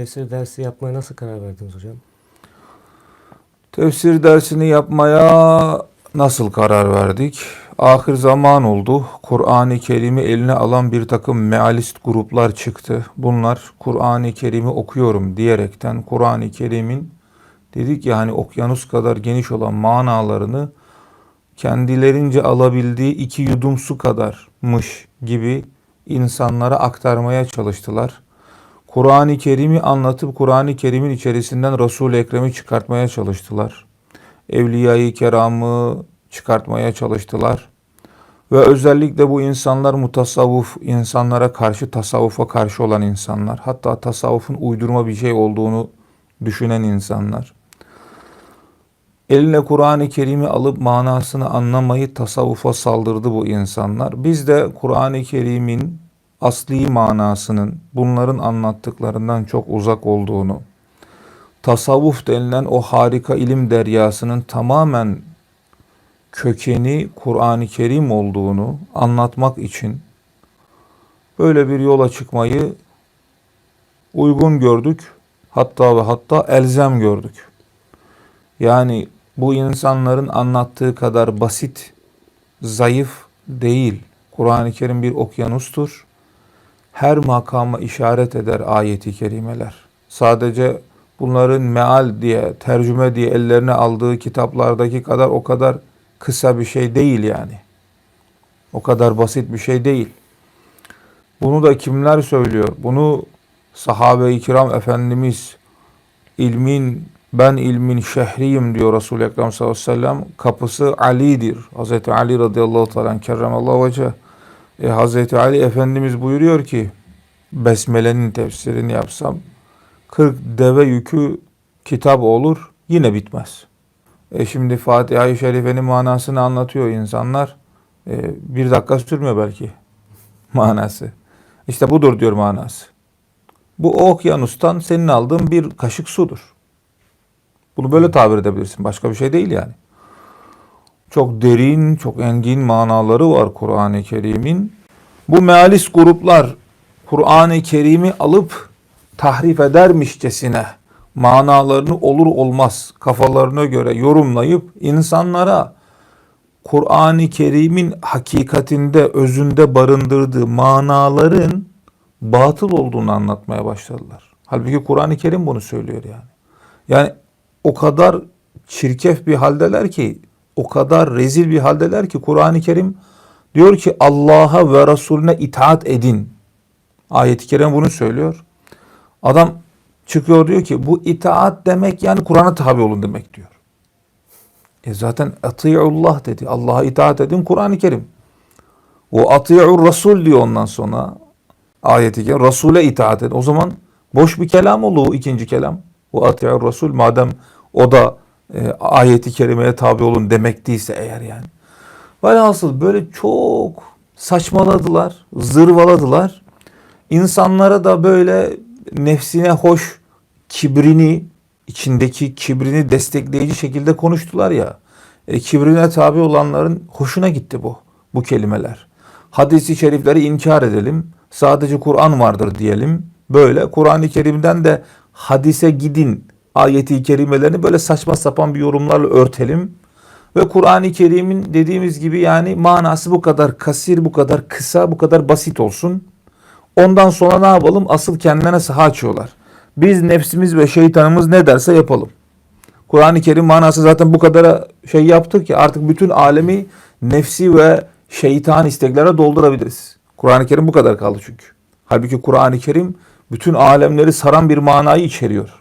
Tefsir dersi yapmaya nasıl karar verdiniz hocam? Tefsir dersini yapmaya nasıl karar verdik? Ahir zaman oldu. Kur'an-ı Kerim'i eline alan bir takım mealist gruplar çıktı. Bunlar Kur'an-ı Kerim'i okuyorum diyerekten Kur'an-ı Kerim'in dedik ya hani okyanus kadar geniş olan manalarını kendilerince alabildiği iki yudum su kadarmış gibi insanlara aktarmaya çalıştılar. Kur'an-ı Kerim'i anlatıp Kur'an-ı Kerim'in içerisinden Resul-i Ekrem'i çıkartmaya çalıştılar. Evliya-i Keram'ı çıkartmaya çalıştılar. Ve özellikle bu insanlar mutasavvuf, insanlara karşı tasavvufa karşı olan insanlar. Hatta tasavvufun uydurma bir şey olduğunu düşünen insanlar. Eline Kur'an-ı Kerim'i alıp manasını anlamayı tasavvufa saldırdı bu insanlar. Biz de Kur'an-ı Kerim'in asli manasının bunların anlattıklarından çok uzak olduğunu, tasavvuf denilen o harika ilim deryasının tamamen kökeni Kur'an-ı Kerim olduğunu anlatmak için böyle bir yola çıkmayı uygun gördük. Hatta ve hatta elzem gördük. Yani bu insanların anlattığı kadar basit, zayıf değil. Kur'an-ı Kerim bir okyanustur. Her makama işaret eder ayeti kerimeler. Sadece bunların meal diye, tercüme diye ellerine aldığı kitaplardaki kadar o kadar kısa bir şey değil yani. O kadar basit bir şey değil. Bunu da kimler söylüyor? Bunu sahabe-i kiram Efendimiz ilmin ben ilmin şehriyim diyor Resul-i Ekrem sallallahu aleyhi ve sellem. Kapısı Ali'dir. Hazreti Ali radıyallahu teala kerremallahu vece. E, Hazreti Ali Efendimiz buyuruyor ki Besmele'nin tefsirini yapsam 40 deve yükü kitap olur yine bitmez. E şimdi Fatiha-i Şerife'nin manasını anlatıyor insanlar. E, bir dakika sürmüyor belki manası. İşte budur diyor manası. Bu okyanustan senin aldığın bir kaşık sudur. Bunu böyle tabir edebilirsin. Başka bir şey değil yani. Çok derin, çok engin manaları var Kur'an-ı Kerim'in. Bu mealist gruplar Kur'an-ı Kerim'i alıp tahrif edermişçesine manalarını olur olmaz kafalarına göre yorumlayıp insanlara Kur'an-ı Kerim'in hakikatinde, özünde barındırdığı manaların batıl olduğunu anlatmaya başladılar. Halbuki Kur'an-ı Kerim bunu söylüyor yani. Yani o kadar çirkef bir haldeler ki, o kadar rezil bir haldeler ki Kur'an-ı Kerim diyor ki Allah'a ve Resulüne itaat edin. Ayet-i Kerim bunu söylüyor. Adam çıkıyor diyor ki bu itaat demek yani Kur'an'a tabi olun demek diyor. E zaten atiyullah dedi. Allah'a itaat edin Kur'an-ı Kerim. O atiyur Resul diyor ondan sonra ayeti kerim. Resul'e itaat edin. O zaman boş bir kelam olur o ikinci kelam. O atiyur Resul madem o da e, ayeti kerimeye tabi olun demek değilse eğer yani. Velhasıl böyle çok saçmaladılar, zırvaladılar. İnsanlara da böyle nefsine hoş kibrini, içindeki kibrini destekleyici şekilde konuştular ya. E, kibrine tabi olanların hoşuna gitti bu, bu kelimeler. Hadis-i şerifleri inkar edelim. Sadece Kur'an vardır diyelim. Böyle Kur'an-ı Kerim'den de hadise gidin ayeti kerimelerini böyle saçma sapan bir yorumlarla örtelim. Ve Kur'an-ı Kerim'in dediğimiz gibi yani manası bu kadar kasir, bu kadar kısa, bu kadar basit olsun. Ondan sonra ne yapalım? Asıl kendilerine saha açıyorlar. Biz nefsimiz ve şeytanımız ne derse yapalım. Kur'an-ı Kerim manası zaten bu kadar şey yaptık ki artık bütün alemi nefsi ve şeytan isteklere doldurabiliriz. Kur'an-ı Kerim bu kadar kaldı çünkü. Halbuki Kur'an-ı Kerim bütün alemleri saran bir manayı içeriyor.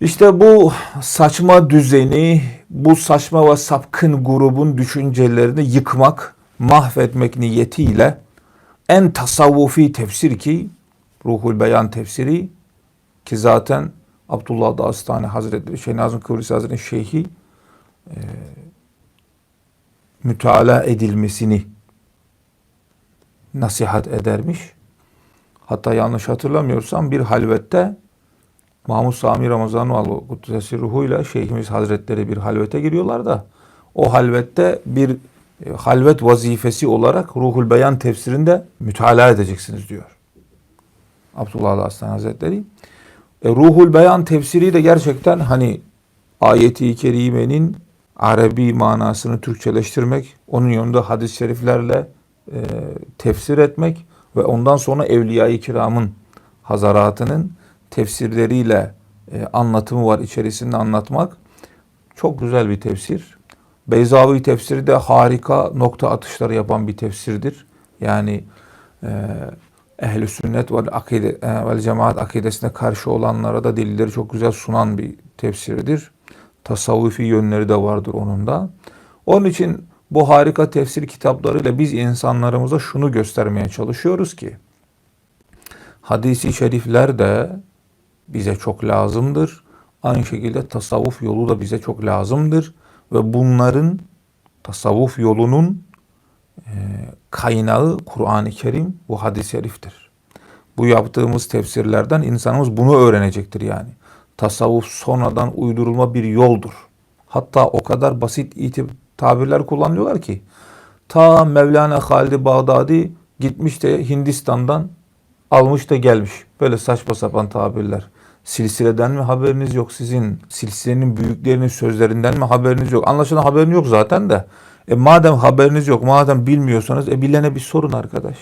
İşte bu saçma düzeni, bu saçma ve sapkın grubun düşüncelerini yıkmak, mahvetmek niyetiyle en tasavvufi tefsir ki Ruhul Beyan tefsiri ki zaten Abdullah Dağıstani Hazretleri, Şeyh Nazım Kıbrıs Hazretleri Şeyhi e, müteala edilmesini nasihat edermiş. Hatta yanlış hatırlamıyorsam bir halvette Mahmud Sami Ramazanoğlu Kuddesi ruhuyla Şeyhimiz Hazretleri bir halvete giriyorlar da o halvette bir e, halvet vazifesi olarak Ruhul Beyan tefsirinde mütalaa edeceksiniz diyor. Abdullah Aslan Hazretleri. E, Ruhul Beyan tefsiri de gerçekten hani ayeti kerimenin Arabi manasını Türkçeleştirmek, onun yanında hadis-i şeriflerle e, tefsir etmek ve ondan sonra Evliya-i Kiram'ın hazaratının tefsirleriyle e, anlatımı var içerisinde anlatmak. Çok güzel bir tefsir. Beyzavi tefsiri de harika nokta atışları yapan bir tefsirdir. Yani e, ehl-i sünnet ve akide, e, cemaat akidesine karşı olanlara da delilleri çok güzel sunan bir tefsirdir. Tasavvufi yönleri de vardır onun da. Onun için bu harika tefsir kitaplarıyla biz insanlarımıza şunu göstermeye çalışıyoruz ki hadisi şerifler de bize çok lazımdır. Aynı şekilde tasavvuf yolu da bize çok lazımdır ve bunların tasavvuf yolunun e, kaynağı Kur'an-ı Kerim bu hadis-i şeriftir. Bu yaptığımız tefsirlerden insanımız bunu öğrenecektir yani. Tasavvuf sonradan uydurulma bir yoldur. Hatta o kadar basit itib tabirler kullanıyorlar ki ta Mevlana Halid Bağdadi gitmiş de Hindistan'dan almış da gelmiş. Böyle saçma sapan tabirler. Silsileden mi haberiniz yok sizin? Silsilenin büyüklerinin sözlerinden mi haberiniz yok? Anlaşılan haberin yok zaten de. E madem haberiniz yok, madem bilmiyorsanız e bilene bir sorun arkadaş.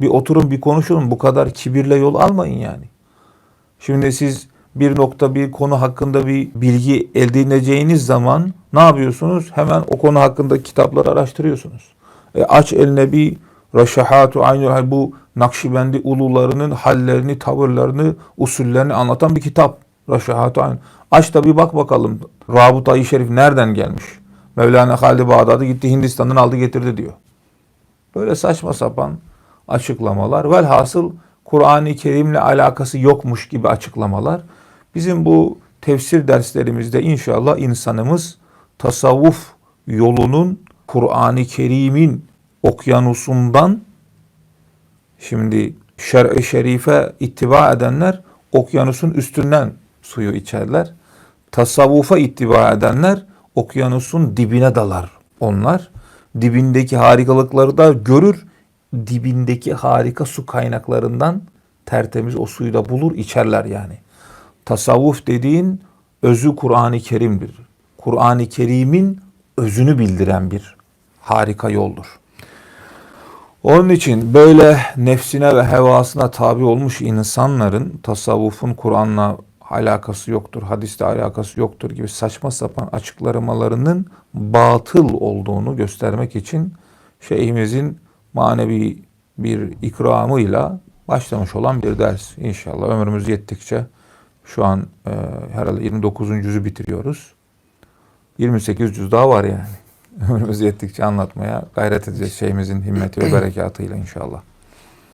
Bir oturun bir konuşun. Bu kadar kibirle yol almayın yani. Şimdi siz bir nokta bir konu hakkında bir bilgi elde edeceğiniz zaman ne yapıyorsunuz? Hemen o konu hakkında kitapları araştırıyorsunuz. E aç eline bir Reşahatu Aynul bu Nakşibendi ulularının hallerini, tavırlarını, usullerini anlatan bir kitap. Reşahatu Aynul. Aç da bir bak bakalım. Rabıta-i Şerif nereden gelmiş? Mevlana Halid Bağdat'ı gitti Hindistan'dan aldı getirdi diyor. Böyle saçma sapan açıklamalar. Velhasıl Kur'an-ı Kerim'le alakası yokmuş gibi açıklamalar. Bizim bu tefsir derslerimizde inşallah insanımız tasavvuf yolunun Kur'an-ı Kerim'in okyanusundan şimdi şer-i şerife ittiba edenler okyanusun üstünden suyu içerler. Tasavvufa ittiba edenler okyanusun dibine dalar onlar. Dibindeki harikalıkları da görür. Dibindeki harika su kaynaklarından tertemiz o suyu da bulur içerler yani. Tasavvuf dediğin özü Kur'an-ı Kerim'dir. Kur'an-ı Kerim'in özünü bildiren bir harika yoldur. Onun için böyle nefsine ve hevasına tabi olmuş insanların tasavvufun Kur'an'la alakası yoktur, hadiste alakası yoktur gibi saçma sapan açıklamalarının batıl olduğunu göstermek için şeyhimizin manevi bir ikramıyla başlamış olan bir ders. İnşallah ömrümüz yettikçe şu an e, herhalde 29. yüzü bitiriyoruz. 28 yüz daha var yani. Ömrümüz yettikçe anlatmaya gayret edeceğiz şeyimizin himmeti ve berekatıyla inşallah.